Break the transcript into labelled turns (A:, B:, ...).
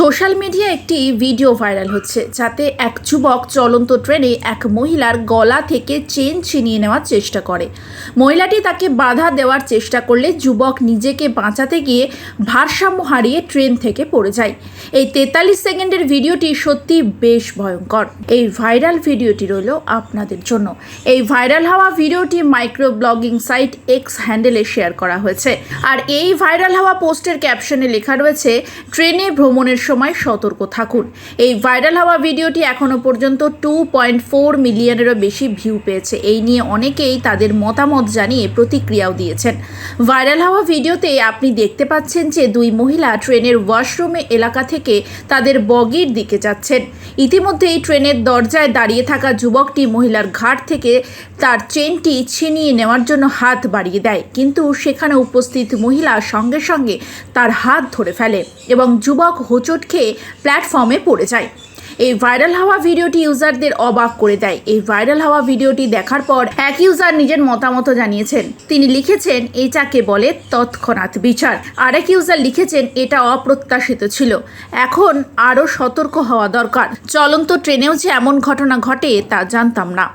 A: Social media একটি video viral হচ্ছে, যাতে এক যুবক চলন্ত ট্রেনে এক মহিলার গলা থেকে চেন ছিনিয়ে নেওয়ার চেষ্টা করে। মহিলাটি তাকে বাধা দেওয়ার চেষ্টা করলে যুবক নিজেকে বাঁচাতে গিয়ে ভারসাম্য হারিয়ে ট্রেন থেকে পড়ে যায়। এই তেতাল্লিশ সেকেন্ডের ভিডিওটি সত্যি বেশ ভয়ঙ্কর। এই ভাইরাল ভিডিওটি রইল আপনাদের জন্য। এই ভাইরাল হওয়া ভিডিওটি মাইক্রো ব্লগিং সাইট এক্স হ্যান্ডেলে শেয়ার করা হয়েছে। আর এই ভাইরাল হওয়া পোস্টের ক্যাপশনে লেখা রয়েছে, ট্রেনে ভ্রমণের সময় সতর্ক থাকুন। এই ভাইরাল হওয়া ভিডিওটি এখনও পর্যন্ত টু পয়েন্ট ফোর মিলিয়নেরও বেশি ভিউ পেয়েছে। এই নিয়ে অনেকেই তাদের মতামত জানিয়ে প্রতিক্রিয়াও দিয়েছেন। ভাইরাল হওয়া ভিডিওতে আপনি দেখতে পাচ্ছেন যে দুই মহিলা ট্রেনের ওয়াশরুমে এলাকা থেকে তাদের বগির দিকে যাচ্ছেন। ইতিমধ্যেই ট্রেনের দরজায় দাঁড়িয়ে থাকা যুবকটি মহিলার ঘাট থেকে তার চেনটি ছিনিয়ে নেওয়ার জন্য হাত বাড়িয়ে দেয়। কিন্তু সেখানে উপস্থিত মহিলা সঙ্গে সঙ্গে তার হাত ধরে ফেলে এবং যুবক হোঁচট খেয়ে প্ল্যাটফর্মে পড়ে যায়। এই ভাইরাল হওয়া ভিডিওটি ইউজারদের অবাক করে দেয়। এই ভাইরাল হওয়া ভিডিওটি দেখার পর এক ইউজার নিজের মতামত জানিয়েছেন। তিনি লিখেছেন, এটাকে বলে তৎক্ষণাৎ বিচার। আরেক ইউজার লিখেছেন, এটা অপ্রত্যাশিত ছিল। এখন আরও সতর্ক হওয়া দরকার। চলন্ত ট্রেনেও যে এমন ঘটনা ঘটে, তা জানতাম না।